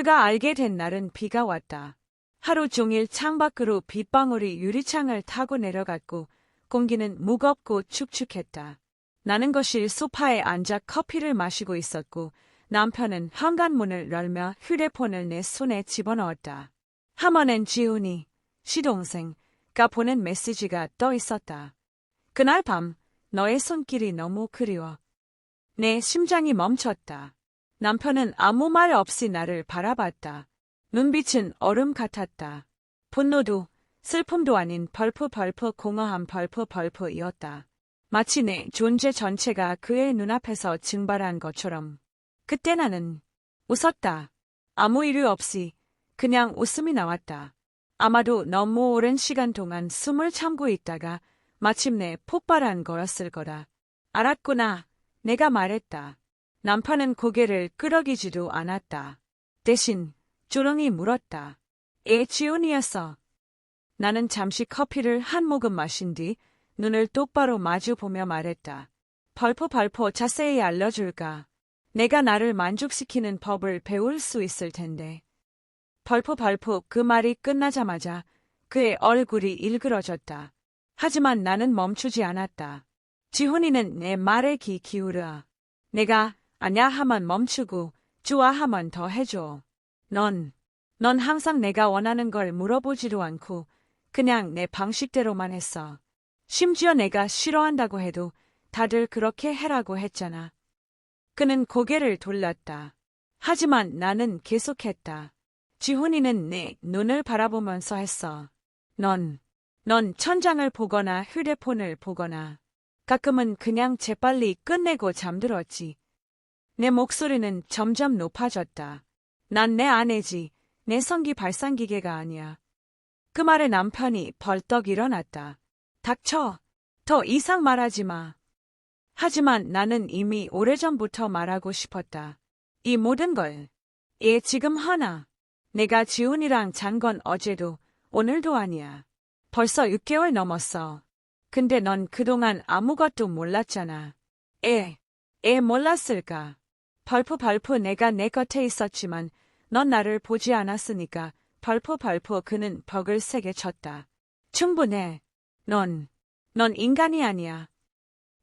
그가 알게 된 날은 비가 왔다. 하루 종일 창밖으로 빗방울이 유리창을 타고 내려갔고 공기는 무겁고 축축했다. 나는 거실 소파에 앉아 커피를 마시고 있었고 남편은 현관문을 열며 휴대폰을 내 손에 집어넣었다. 하머는 지훈이 시동생가 보낸 메시지가 떠 있었다. 그날 밤 너의 손길이 너무 그리워. 내 심장이 멈췄다. 남편은 아무 말 없이 나를 바라봤다. 눈빛은 얼음 같았다. 분노도 슬픔도 아닌 벌프벌프 공허한 벌프벌프이었다. 마치 내 존재 전체가 그의 눈앞에서 증발한 것처럼. 그때 나는 웃었다. 아무 이유 없이 그냥 웃음이 나왔다. 아마도 너무 오랜 시간 동안 숨을 참고 있다가 마침내 폭발한 거였을 거다. 알았구나. 내가 말했다. 남편은 고개를 끄덕이지도 않았다. 대신 조롱이 물었다. 애 지훈이었어. 나는 잠시 커피를 한 모금 마신 뒤 눈을 똑바로 마주 보며 말했다. 벌포 벌포 자세히 알려줄까? 내가 나를 만족시키는 법을 배울 수 있을 텐데. 벌포 벌포 그 말이 끝나자마자 그의 얼굴이 일그러졌다. 하지만 나는 멈추지 않았다. 지훈이는 내 말에 귀 기울여. 내가 아냐 하면 멈추고 좋아하면 더 해줘. 넌, 넌 항상 내가 원하는 걸 물어보지도 않고 그냥 내 방식대로만 했어. 심지어 내가 싫어한다고 해도 다들 그렇게 해라고 했잖아. 그는 고개를 돌렸다. 하지만 나는 계속했다. 지훈이는 내 눈을 바라보면서 했어. 넌, 넌 천장을 보거나 휴대폰을 보거나 가끔은 그냥 재빨리 끝내고 잠들었지. 내 목소리는 점점 높아졌다. 난 내 아내지, 내 성기 발산기계가 아니야. 그 말에 남편이 벌떡 일어났다. 닥쳐. 더 이상 말하지 마. 하지만 나는 이미 오래전부터 말하고 싶었다. 이 모든 걸. 얘 지금 하나. 내가 지훈이랑 잔 건 어제도 오늘도 아니야. 벌써 6개월 넘었어. 근데 넌 그동안 아무것도 몰랐잖아. 애, 애 몰랐을까? 벌프벌프 내가 내 곁에 있었지만 넌 나를 보지 않았으니까 벌프벌프 그는 벽을 세게 쳤다. 충분해. 넌, 넌 인간이 아니야.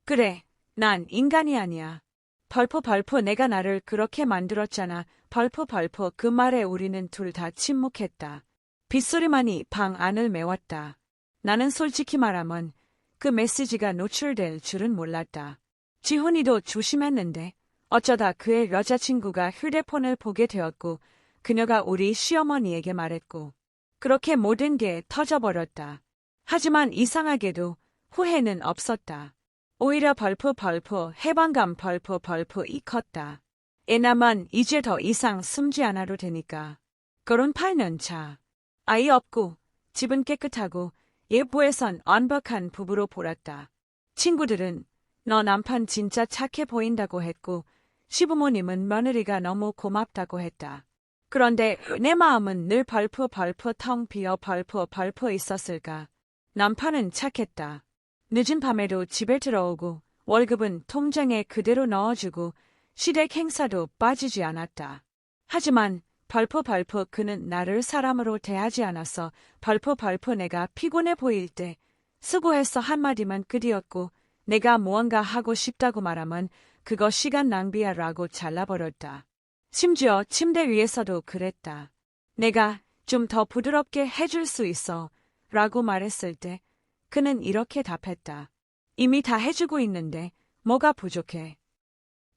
그래, 난 인간이 아니야. 벌프벌프 내가 나를 그렇게 만들었잖아. 벌프벌프 그 말에 우리는 둘 다 침묵했다. 빗소리만이 방 안을 메웠다. 나는 솔직히 말하면 그 메시지가 노출될 줄은 몰랐다. 지훈이도 조심했는데 어쩌다 그의 여자친구가 휴대폰을 보게 되었고 그녀가 우리 시어머니에게 말했고 그렇게 모든 게 터져버렸다. 하지만 이상하게도 후회는 없었다. 오히려 벌프 벌프 해방감 벌프 벌프 이 컸다. 애나만 이제 더 이상 숨지 않아도 되니까. 결혼 8년 차. 아이 없고 집은 깨끗하고 예보에선 완벽한 부부로 보았다. 친구들은 너 남편 진짜 착해 보인다고 했고 시부모님은 며느리가 너무 고맙다고 했다. 그런데 내 마음은 늘 벌프 벌프 텅 비어 벌프 벌프 있었을까. 남편은 착했다. 늦은 밤에도 집에 들어오고 월급은 통장에 그대로 넣어주고 시댁 행사도 빠지지 않았다. 하지만 벌프 벌프 그는 나를 사람으로 대하지 않아서 벌프 벌프 내가 피곤해 보일 때 수고해서 한마디만 끝이었고 내가 무언가 하고 싶다고 말하면 그거 시간 낭비야 라고 잘라버렸다. 심지어 침대 위에서도 그랬다. 내가 좀 더 부드럽게 해줄 수 있어 라고 말했을 때 그는 이렇게 답했다. 이미 다 해주고 있는데 뭐가 부족해.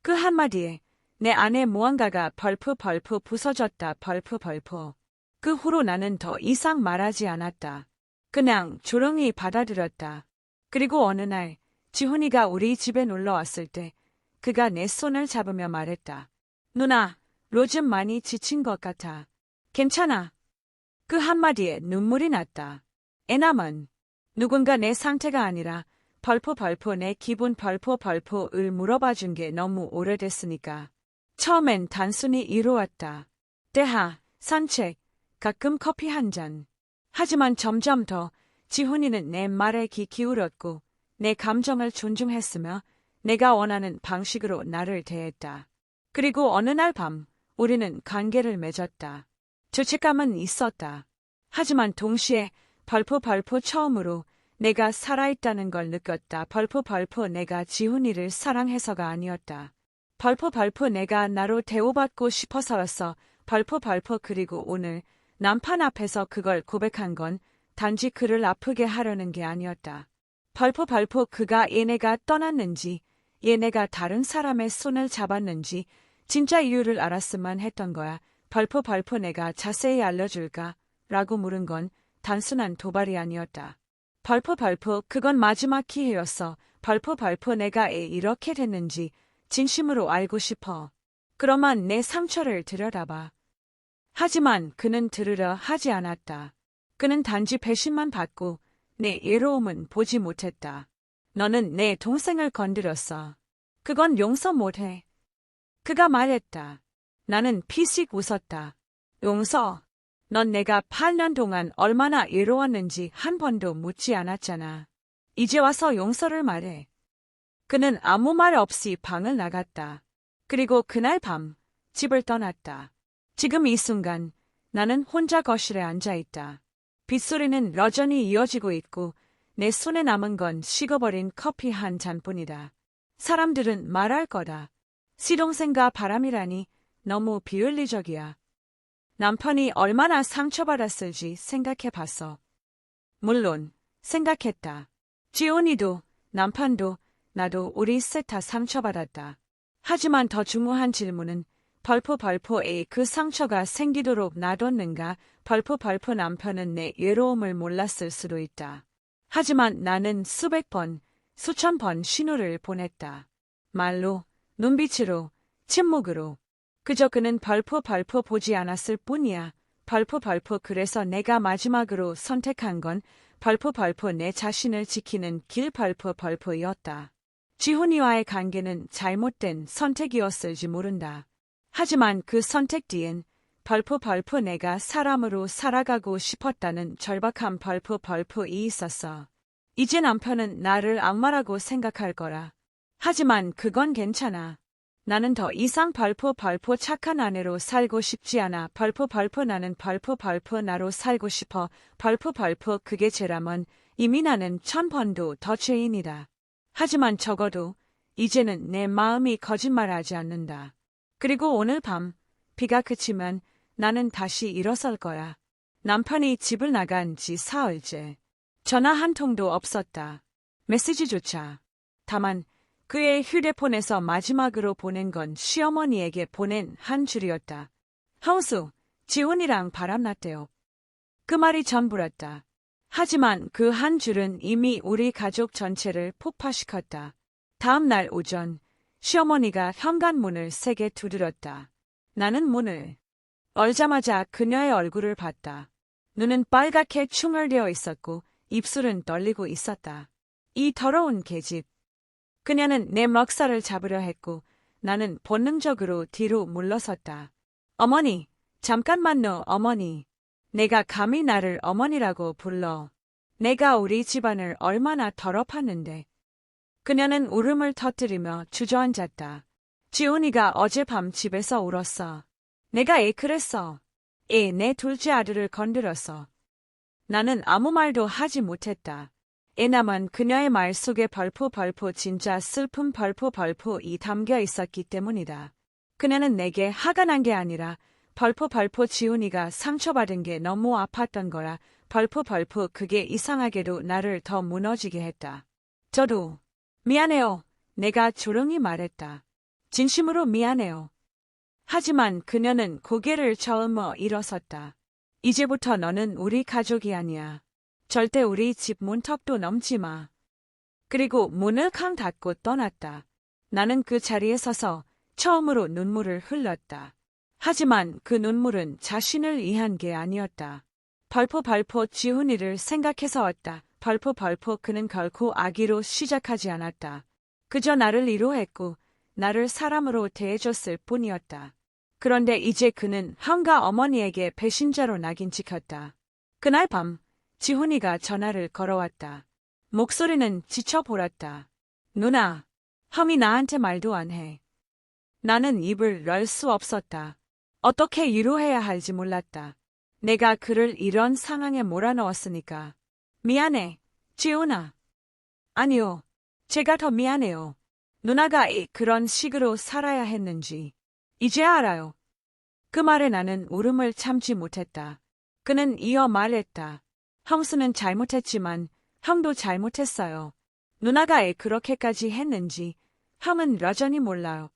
그 한마디에 내 안에 무언가가 벌프 벌프 부서졌다 벌프 벌프. 그 후로 나는 더 이상 말하지 않았다. 그냥 조용히 받아들였다. 그리고 어느 날 지훈이가 우리 집에 놀러 왔을 때 그가 내 손을 잡으며 말했다. 누나, 요즘 많이 지친 것 같아. 괜찮아. 그 한마디에 눈물이 났다. 애남은 누군가 내 상태가 아니라 벌포 벌포 내 기분 벌포 벌포을 물어봐 준 게 너무 오래됐으니까. 처음엔 단순히 이루었다. 대하, 산책, 가끔 커피 한 잔. 하지만 점점 더 지훈이는 내 말에 귀 기울였고 내 감정을 존중했으며 내가 원하는 방식으로 나를 대했다. 그리고 어느 날 밤 우리는 관계를 맺었다. 죄책감은 있었다. 하지만 동시에 벌포벌포 처음으로 내가 살아있다는 걸 느꼈다. 벌포벌포 내가 지훈이를 사랑해서가 아니었다. 벌포벌포 내가 나로 대우받고 싶어서였어. 벌포벌포 그리고 오늘 남편 앞에서 그걸 고백한 건 단지 그를 아프게 하려는 게 아니었다. 벌포벌포 그가 얘네가 떠났는지 얘네가 다른 사람의 손을 잡았는지 진짜 이유를 알았으면 했던 거야. 벌포벌포 내가 자세히 알려줄까? 라고 물은 건 단순한 도발이 아니었다. 벌포벌포 그건 마지막 기회였어. 벌포벌포 내가 애 이렇게 됐는지 진심으로 알고 싶어. 그러면 내 상처를 들여다봐. 하지만 그는 들으려 하지 않았다. 그는 단지 배신만 받고 내 예로움은 보지 못했다. 너는 내 동생을 건드렸어. 그건 용서 못해. 그가 말했다. 나는 피식 웃었다. 용서. 넌 내가 8년 동안 얼마나 외로웠는지 한 번도 묻지 않았잖아. 이제 와서 용서를 말해. 그는 아무 말 없이 방을 나갔다. 그리고 그날 밤 집을 떠났다. 지금 이 순간 나는 혼자 거실에 앉아 있다. 빗소리는 여전히 이어지고 있고 내 손에 남은 건 식어버린 커피 한 잔뿐이다. 사람들은 말할 거다. 시동생과 바람이라니 너무 비윤리적이야. 남편이 얼마나 상처받았을지 생각해 봤어. 물론 생각했다. 지온이도 남편도 나도 우리 셋 다 상처받았다. 하지만 더 중요한 질문은 벌포벌포에 그 상처가 생기도록 놔뒀는가 벌포벌포 남편은 내 외로움을 몰랐을 수도 있다. 하지만 나는 수백 번, 수천 번 신호를 보냈다. 말로, 눈빛으로, 침묵으로. 그저 그는 벌포벌포 보지 않았을 뿐이야. 벌포벌포 그래서 내가 마지막으로 선택한 건 벌포벌포 내 자신을 지키는 길 벌포벌포였다. 지훈이와의 관계는 잘못된 선택이었을지 모른다. 하지만 그 선택 뒤엔 벌포벌포 내가 사람으로 살아가고 싶었다는 절박한 벌포벌포이 있었어. 이제 남편은 나를 악마라고 생각할 거라. 하지만 그건 괜찮아. 나는 더 이상 벌포벌포 착한 아내로 살고 싶지 않아. 벌포벌포 나는 벌포벌포 나로 살고 싶어. 벌포벌포 그게 죄라면 이미 나는 천 번도 더 죄인이다. 하지만 적어도 이제는 내 마음이 거짓말하지 않는다. 그리고 오늘 밤 비가 그치면 나는 다시 일어설 거야. 남편이 집을 나간 지 사흘째. 전화 한 통도 없었다. 메시지조차. 다만 그의 휴대폰에서 마지막으로 보낸 건 시어머니에게 보낸 한 줄이었다. 하우수, 지훈이랑 바람났대요. 그 말이 전부였다. 하지만 그 한 줄은 이미 우리 가족 전체를 폭파시켰다. 다음 날 오전 시어머니가 현관문을 세게 두드렸다. 나는 문을 열자마자 그녀의 얼굴을 봤다. 눈은 빨갛게 충혈되어 있었고 입술은 떨리고 있었다. 이 더러운 계집. 그녀는 내 먹살을 잡으려 했고 나는 본능적으로 뒤로 물러섰다. 어머니, 잠깐만요, 어머니. 내가 감히 나를 어머니라고 불러. 내가 우리 집안을 얼마나 더럽혔는데. 그녀는 울음을 터뜨리며 주저앉았다. 지훈이가 어젯밤 집에서 울었어. 내가 애 그랬어. 애내 둘째 아들을 건드렸어. 나는 아무 말도 하지 못했다. 애나만 그녀의 말 속에 벌포 벌포 진짜 슬픈 벌포 벌포 이 담겨 있었기 때문이다. 그녀는 내게 화가 난 게 아니라 벌포 벌포 지훈이가 상처받은 게 너무 아팠던 거라 벌포 벌포 그게 이상하게도 나를 더 무너지게 했다. 저도 미안해요. 내가 조용히 말했다. 진심으로 미안해요. 하지만 그녀는 고개를 저으며 일어섰다. 이제부터 너는 우리 가족이 아니야. 절대 우리 집 문턱도 넘지 마. 그리고 문을 쾅 닫고 떠났다. 나는 그 자리에 서서 처음으로 눈물을 흘렸다. 하지만 그 눈물은 자신을 위한 게 아니었다. 벌포 벌포 지훈이를 생각해서였다. 벌포 벌포 그는 결코 아기로 시작하지 않았다. 그저 나를 위로했고 나를 사람으로 대해줬을 뿐이었다. 그런데 이제 그는 형과 어머니에게 배신자로 낙인 찍혔다. 그날 밤 지훈이가 전화를 걸어왔다. 목소리는 지쳐보았다. 누나, 형이 나한테 말도 안 해. 나는 입을 열 수 없었다. 어떻게 위로해야 할지 몰랐다. 내가 그를 이런 상황에 몰아넣었으니까. 미안해, 지훈아. 아니요, 제가 더 미안해요. 누나가 이- 그런 식으로 살아야 했는지. 이제 알아요. 그 말에 나는 울음을 참지 못했다. 그는 이어 말했다. 형수는 잘못했지만 형도 잘못했어요. 누나가 애 그렇게까지 했는지 형은 여전히 몰라요.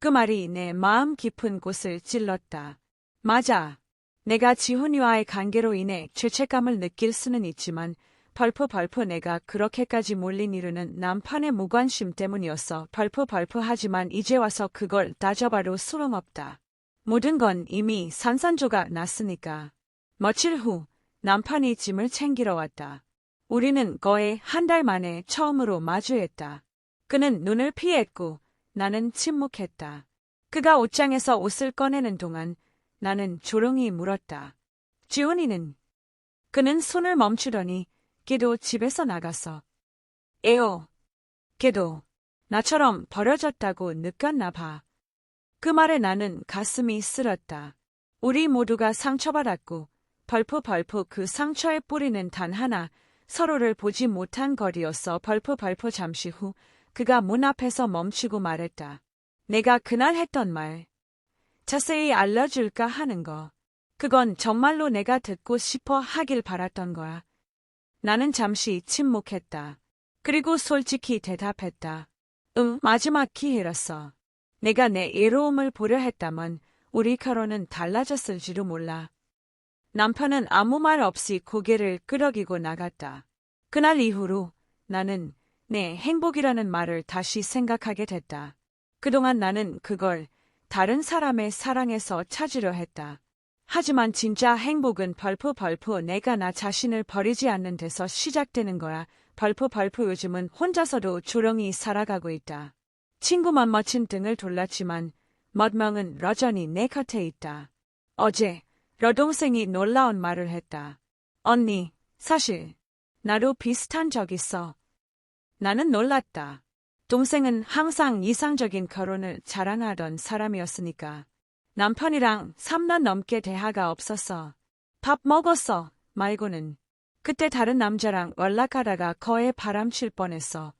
그 말이 내 마음 깊은 곳을 찔렀다. 맞아. 내가 지훈이와의 관계로 인해 죄책감을 느낄 수는 있지만 벌프 벌프 내가 그렇게까지 몰린 이유는 남편의 무관심 때문이었어. 벌프 벌프 하지만 이제 와서 그걸 따져봐도 소용없다. 모든 건 이미 산산조가 났으니까. 며칠 후 남편이 짐을 챙기러 왔다. 우리는 거의 한 달 만에 처음으로 마주했다. 그는 눈을 피했고 나는 침묵했다. 그가 옷장에서 옷을 꺼내는 동안 나는 조용히 물었다. 지훈이는? 그는 손을 멈추더니 걔도 집에서 나갔어. 에어. 걔도 나처럼 버려졌다고 느꼈나 봐. 그 말에 나는 가슴이 쓰렸다. 우리 모두가 상처받았고 벌프벌프 그 상처의 뿌리는 단 하나 서로를 보지 못한 거리였어 벌프벌프 잠시 후 그가 문 앞에서 멈추고 말했다. 내가 그날 했던 말 자세히 알려줄까 하는 거. 그건 정말로 내가 듣고 싶어 하길 바랐던 거야. 나는 잠시 침묵했다. 그리고 솔직히 대답했다. 응, 마지막 기회였어. 내가 내 애로움을 보려 했다면 우리 결혼은 달라졌을지도 몰라. 남편은 아무 말 없이 고개를 끄덕이고 나갔다. 그날 이후로 나는 내 행복이라는 말을 다시 생각하게 됐다. 그동안 나는 그걸 다른 사람의 사랑에서 찾으려 했다. 하지만 진짜 행복은 벌프 벌프 내가 나 자신을 버리지 않는 데서 시작되는 거야. 벌프 벌프 요즘은 혼자서도 조용히 살아가고 있다. 친구만 멋진 등을 돌랐지만 멋명은 여전히 내 곁에 있다. 어제 여동생이 놀라운 말을 했다. 언니, 사실 나도 비슷한 적 있어. 나는 놀랐다. 동생은 항상 이상적인 결혼을 자랑하던 사람이었으니까. 남편이랑 3년 넘게 대화가 없었어. 밥 먹었어. 말고는. 그때 다른 남자랑 연락하다가 거에 바람칠 뻔했어.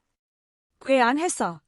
왜 안 했어?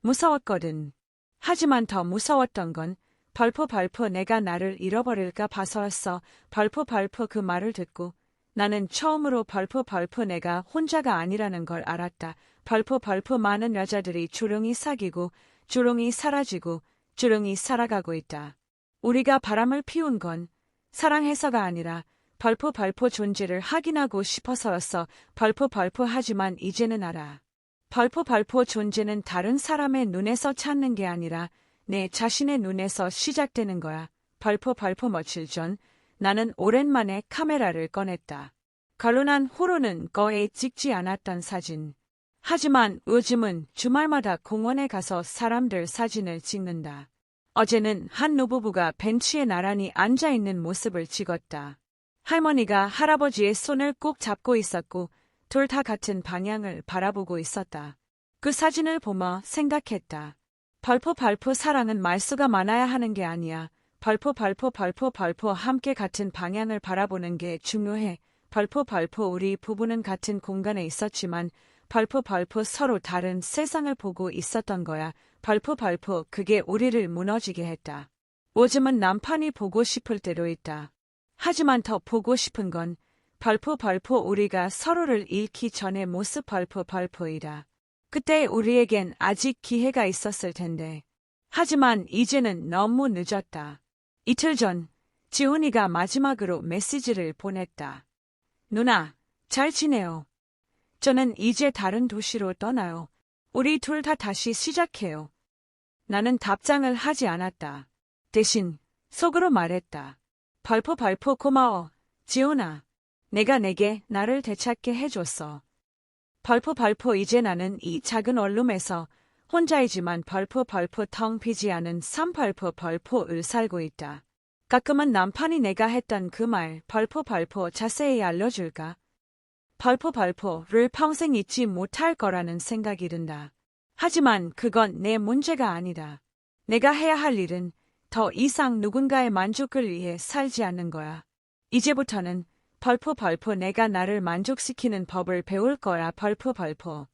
무서웠거든. 하지만 더 무서웠던 건 벌프 벌프 내가 나를 잃어버릴까 봐서였어. 벌프 벌프 그 말을 듣고 나는 처음으로 벌프 벌프 내가 혼자가 아니라는 걸 알았다. 벌프 벌프 많은 여자들이 조용히 사귀고 조용히 사라지고 조용히 살아가고 있다. 우리가 바람을 피운 건 사랑해서가 아니라 벌프벌프 존재를 확인하고 싶어서였어. 벌프벌프 하지만 이제는 알아. 벌프벌프 존재는 다른 사람의 눈에서 찾는 게 아니라 내 자신의 눈에서 시작되는 거야. 벌프벌프 며칠 전 나는 오랜만에 카메라를 꺼냈다. 결혼한 후로는 거의 찍지 않았던 사진. 하지만 요즘은 주말마다 공원에 가서 사람들 사진을 찍는다. 어제는 한 노부부가 벤치에 나란히 앉아있는 모습을 찍었다. 할머니가 할아버지의 손을 꼭 잡고 있었고 둘 다 같은 방향을 바라보고 있었다. 그 사진을 보며 생각했다. 벌포 벌포 사랑은 말수가 많아야 하는 게 아니야. 벌포 벌포 벌포 벌포 함께 같은 방향을 바라보는 게 중요해. 벌포 벌포 우리 부부는 같은 공간에 있었지만 벌포벌포 서로 다른 세상을 보고 있었던 거야. 벌포벌포 그게 우리를 무너지게 했다. 요즘은 남편이 보고 싶을 때도 있다. 하지만 더 보고 싶은 건 벌포벌포 우리가 서로를 잃기 전의 모습 벌포벌포이다. 그때 우리에겐 아직 기회가 있었을 텐데. 하지만 이제는 너무 늦었다. 이틀 전 지훈이가 마지막으로 메시지를 보냈다. 누나, 잘 지내요. 저는 이제 다른 도시로 떠나요. 우리 둘 다 다시 시작해요. 나는 답장을 하지 않았다. 대신 속으로 말했다. 벌포벌포 고마워. 지훈아. 내가 내게 나를 되찾게 해줬어. 벌포벌포 이제 나는 이 작은 원룸에서 혼자이지만 벌포벌포 텅 비지 않은 삼벌포벌포을 살고 있다. 가끔은 남편이 내가 했던 그말 벌포벌포 자세히 알려줄까? 벌포벌포를 평생 잊지 못할 거라는 생각이 든다. 하지만 그건 내 문제가 아니다. 내가 해야 할 일은 더 이상 누군가의 만족을 위해 살지 않는 거야. 이제부터는 벌프 벌프 내가 나를 만족시키는 법을 배울 거야 벌프 벌프.